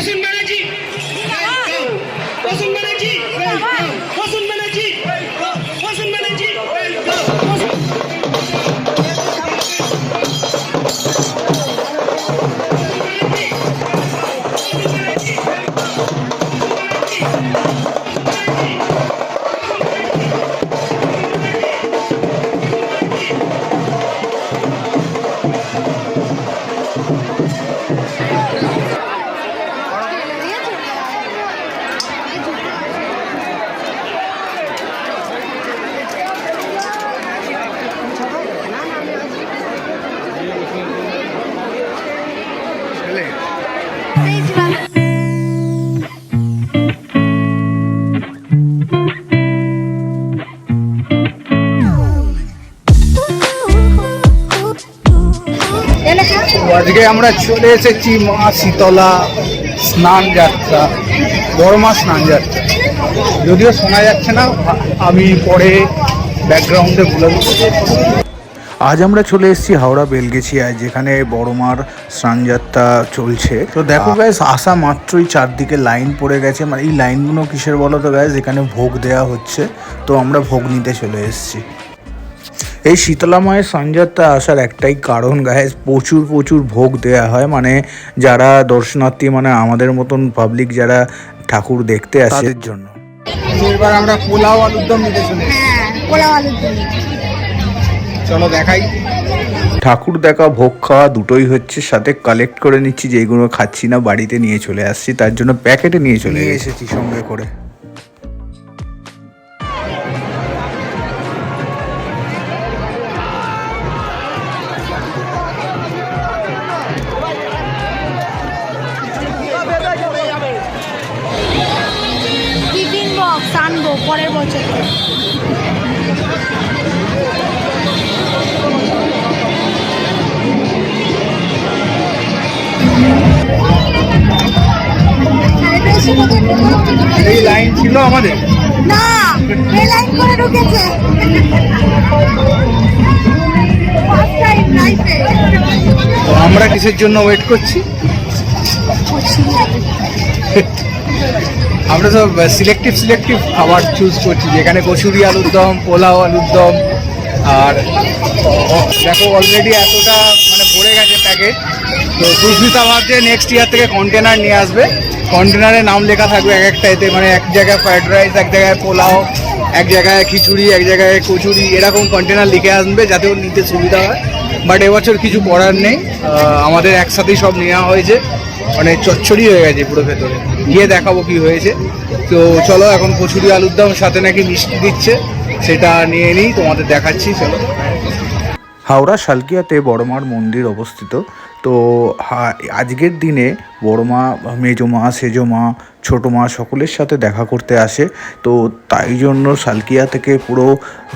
déjenme আজকে আমরা চলে এসেছি মা শীতলা স্নান যাত্রা বড় মা স্নান যাত্রা। যদিও শোনা যাচ্ছে না আমি পরে ব্যাকগ্রাউন্ডে বলে দেবো। আজ আমরা চলে এসেছি হাওড়া বেলগেছিয়ায় যেখানে বড়মার স্নানযাত্রা চলছে। তো দেখো গ্যাস আসা মাত্রই চারদিকে লাইন পড়ে গেছে। মানে এই লাইনগুলো কিসের বলো তো গ্যাস এখানে ভোগ দেওয়া হচ্ছে। তো আমরা ভোগ নিতে চলে এসেছি। এই শীতলা মায়ের স্নানযাত্রা আসার একটাই কারণ গ্যাস প্রচুর প্রচুর ভোগ দেওয়া হয়। মানে যারা দর্শনার্থী মানে আমাদের মতন পাবলিক যারা ঠাকুর দেখতে আসে। তাদের জন্য। এবার আমরা পোলাও আলুর দম নিতে চলে হ্যাঁ পোলাও আলুর দম। চলো দেখাই। ঠাকুর দেখা ভোগ খাওয়া দুটোই হচ্ছে সাথে কালেক্ট করে নিচ্ছি যেগুলো খাচ্ছি না বাড়িতে নিয়ে চলে আসছি তার জন্য প্যাকেটে নিয়ে চলে এসেছি সঙ্গে করে। ছিল আমাদের। না লাইন করে ঢুকেছে। আমরা কিসের জন্য ওয়েট করছি? আমরা সব সিলেক্টিভ সিলেক্টিভ খাবার চুজ করছি। যেখানে কচুরি আলুর দম পোলাও আলুর দম আর দেখো অলরেডি এতটা মানে ভরে গেছে প্যাকেট তো সুস্মিতা ভাবছে নেক্সট ইয়ার থেকে কন্টেনার নিয়ে আসবে। কন্টেনারে নাম লেখা থাকবে এক একটা এতে মানে এক জায়গায় ফ্রাইড রাইস এক জায়গায় পোলাও, এক জায়গায় খিচুড়ি, এক জায়গায় কচুরি, এরকম কন্টেনার লিখে আসবে যাতে ওর নিতে সুবিধা হয়। বাট এবছর কিছু করার নেই। আমাদের একসাথেই সব নেওয়া হয়েছে। মানে চচ্চড়ি হয়ে গেছে পুরো ভেতরে। গিয়ে দেখাবো কি হয়েছে। তো চলো, এখন কচুরি আলুর দম সাথে নাকি মিষ্টি দিচ্ছে, সেটা নিয়ে নিই, তোমাদের দেখাচ্ছি, চলো। হাওড়া শালকিয়াতে বড়মার মন্দির অবস্থিত। তো আজকের দিনে বড়মা, মেজমা, সেজমা ছোটো মা সকলের সাথে দেখা করতে আসে। তো তাই জন্য শালকিয়া থেকে পুরো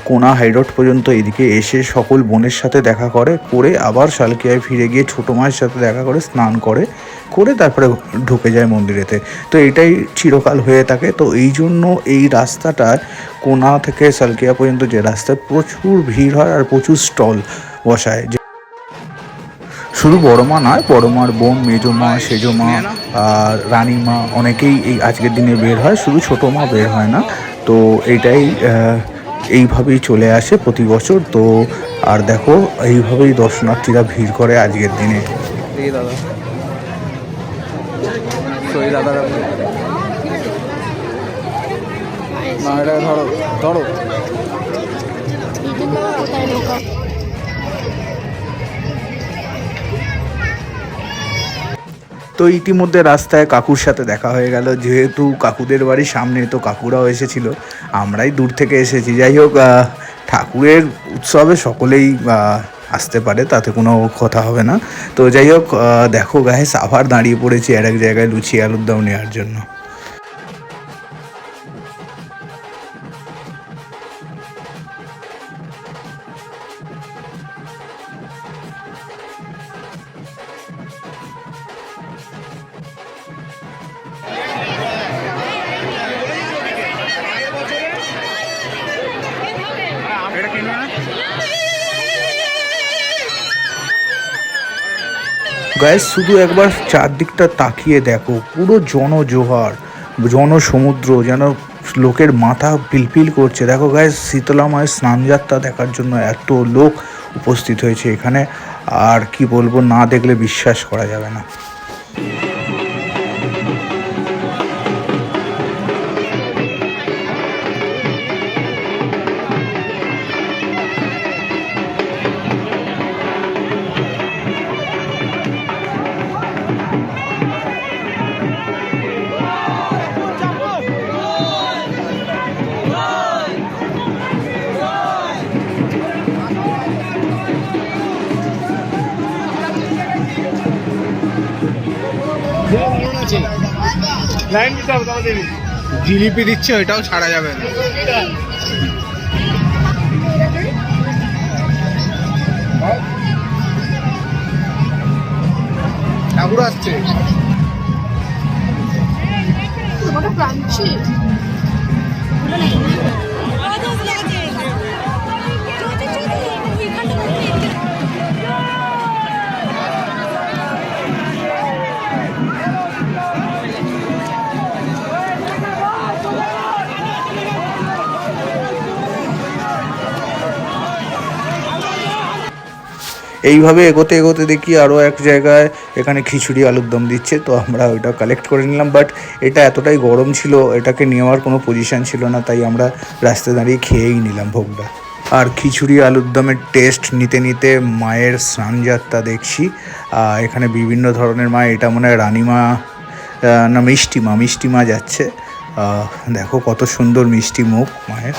কোনা হাইরোড পর্যন্ত এদিকে এসে সকল বোনের সাথে দেখা করে করে আবার শালকিয়ায় ফিরে গিয়ে ছোটো মায়ের সাথে দেখা করে, স্নান করে। করে তারপরে ঢুকে যায় মন্দিরেতে। তো এটাই চিরকাল হয়ে থাকে। তো এই জন্য এই রাস্তাটায় কোনা থেকে সালকিয়া পর্যন্ত যে রাস্তায় প্রচুর ভিড় হয় আর প্রচুর স্টল বসায়। যে- শুধু বড়মা নয় বড়মার বোন মেজমা সেজমা আর রানীমা অনেকেই এই আজকের দিনে বের হয়। শুধু ছোটো মা বের হয় না। তো এটাই এইভাবেই চলে আসে প্রতি বছর। তো আর দেখো এইভাবেই দর্শনার্থীরা ভিড় করে আজকের দিনে। দাদা। তো না, এটা ধরো ধরো। তো ইতিমধ্যে রাস্তায় কাকুর সাথে দেখা হয়ে গেল। যেহেতু কাকুদের বাড়ির সামনে তো কাকুরাও এসেছিল, আমরাই দূর থেকে এসেছি। যাই হোক ঠাকুরের উৎসবে সকলেই আসতে পারে, তাতে কোনো কথা হবে না। তো যাই হোক দেখো গায়ে সাভার দাঁড়িয়ে পড়েছি আর এক জায়গায় লুচি আলুর দম নেওয়ার জন্য। গায়ে শুধু একবার চারদিকটা তাকিয়ে দেখো, পুরো জনজোহার, জনসমুদ্র, যেন লোকের মাথা পিলপিল করছে। দেখো গায়ে শীতলা মায়ের স্নানযাত্রা দেখার জন্য এত লোক উপস্থিত হয়েছে এখানে, আর কি বলব, না দেখলে বিশ্বাস করা যাবে না। জিলিপি দিচ্ছে ওইটাও ছাড়া যাবে না। ঠাকুর আসছে। ক্রাঞ্চি। এইভাবে এগোতে এগোতে দেখি আরও এক জায়গায় এখানে খিচুড়ি, আলুর দম দিচ্ছে, তো আমরা ওইটা কালেক্ট করে নিলাম। বাট এটা এতটাই গরম ছিল, এটাকে নেওয়ার কোনো পজিশন ছিল না, তাই আমরা রাস্তায় দাঁড়িয়ে খেয়েই নিলাম ভোগটা। আর খিচুড়ি, আলুর দমের টেস্ট নিতে নিতে মায়ের স্নানযাত্রা দেখছি। এখানে বিভিন্ন ধরনের মা, এটা মনে হয় রানিমা না মিষ্টি মা মিষ্টি মা যাচ্ছে দেখো কত সুন্দর মিষ্টি মুখ মায়ের।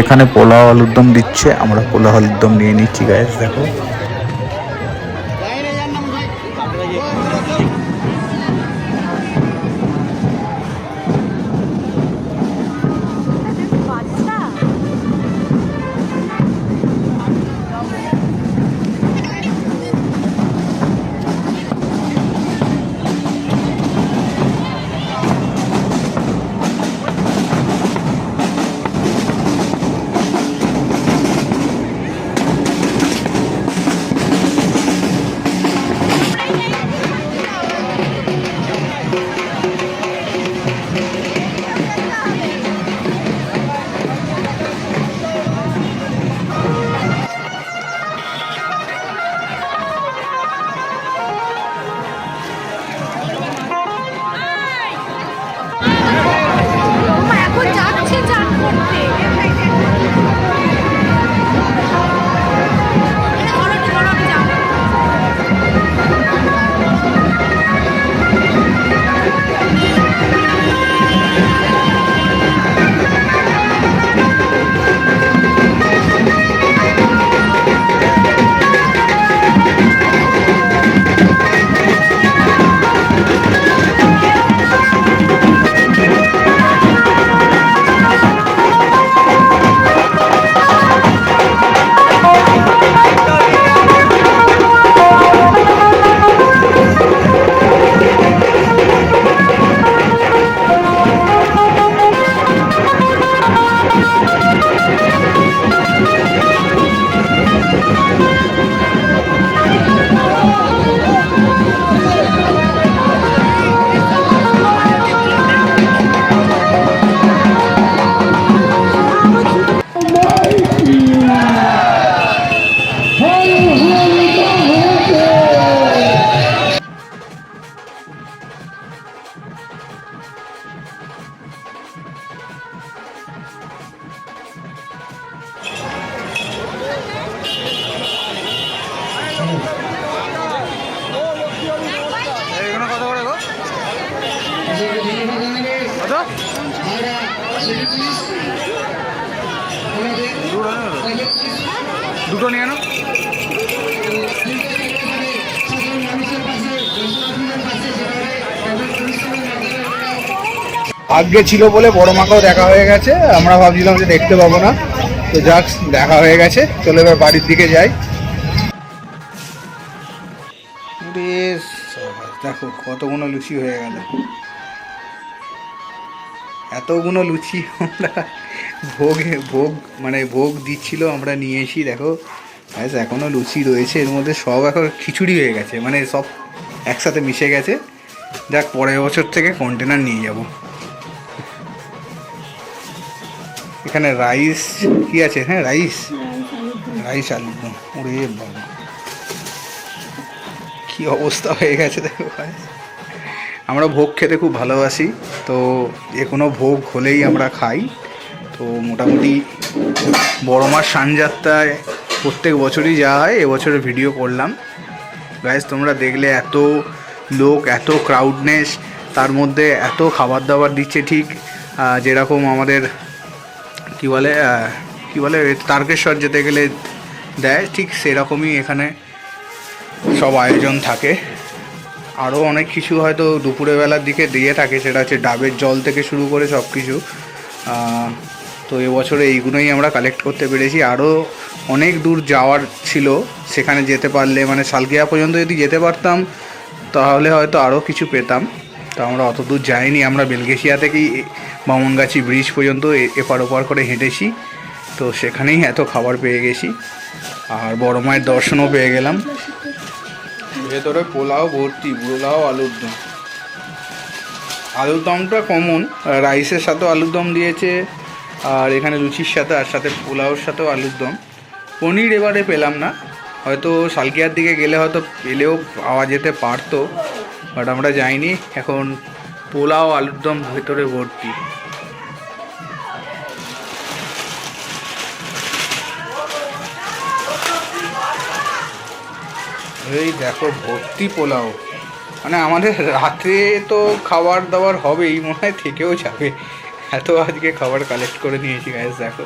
এখানে পোলাও আলুর দম দিচ্ছে। আমরা পোলাও আলুর দম নিয়ে নিচ্ছি গায়ে দেখো। দুটো নিয়ে আনো আগে ছিল বলে বড় মাকেও দেখা হয়ে গেছে আমরা ভাবছিলাম যে দেখতে পাবো না। তো যাক দেখা হয়ে গেছে চলে এবার বাড়ির দিকে যাই। দেখো কতগুলো লুচি হয়ে গেল। এতগুলো লুচি আমরা ভোগে, ভোগ মানে ভোগ দিচ্ছিল, আমরা নিয়ে এসি দেখো। ব্যাস এখনও লুচি রয়েছে, এর মধ্যে সব এখন খিচুড়ি হয়ে গেছে মানে সব একসাথে মিশে গেছে। যাক, পরের বছর থেকে কন্টেনার নিয়ে যাব। এখানে রাইস কি আছে? হ্যাঁ রাইস রাইস আলু। ওরে বাবা। কি অবস্থা হয়ে গেছে দেখো ভাই। আমরা ভোগ খেতে খুব ভালোবাসি, তো যে কোনো ভোগ হলেই আমরা খাই। তো মোটামুটি বড় মার সানযাত্রায় প্রত্যেক বছরই যাওয়া হয় এবছরের ভিডিও করলাম। গাইজ তোমরা দেখলে এত লোক, এত ক্রাউডনেস তার মধ্যে এত খাবার দাবার দিচ্ছে ঠিক যেরকম আমাদের, কি বলে কি বলে, তারকেশ্বর যেতে গেলে দেয়, ঠিক সেরকমই এখানে সব আয়োজন থাকে। আরও অনেক কিছু হয়তো দুপুরে বেলার দিকে দিয়ে থাকে, সেটা হচ্ছে ডাবের জল থেকে শুরু করে সব কিছু তো এবছরে এইগুলোই আমরা কালেক্ট করতে পেরেছি। আরও অনেক দূর যাওয়ার ছিল, সেখানে যেতে পারলে মানে সালকিয়া পর্যন্ত যদি যেতে পারতাম, তাহলে হয়তো আরও কিছু পেতাম। তো আমরা অত দূর যাইনি, আমরা বেলগেশিয়া থেকেই বামনগাছি ব্রিজ পর্যন্ত এপার ওপার করে হেঁটেছি। তো সেখানেই এত খাবার পেয়ে গেছি, আর বড় মায়ের দর্শনও পেয়ে গেলাম। ভেতরে পোলাও ভর্তি, পোলাও আলুর দম। আলুর দমটা কমন, রাইসের সাথেও আলুর দম দিয়েছে আর এখানে লুচির সাথে আর সাথে পোলাওর সাথেও আলুর দম। পনির এবারে পেলাম না। হয়তো সালকিয়ার দিকে গেলে হয়তো পেলেও পাওয়া যেতে পারতো, বাট আমরা যাইনি। এখন পোলাও, আলুর দম ভেতরে ভর্তি। এই দেখো, ভর্তি পোলাও। মানে আমাদের রাতে তো খাবার দাবার হবেই, মনে হয় থেকেও যাবে। এত আজকে খাবার কালেক্ট করে নিয়েছি গাইস দেখো।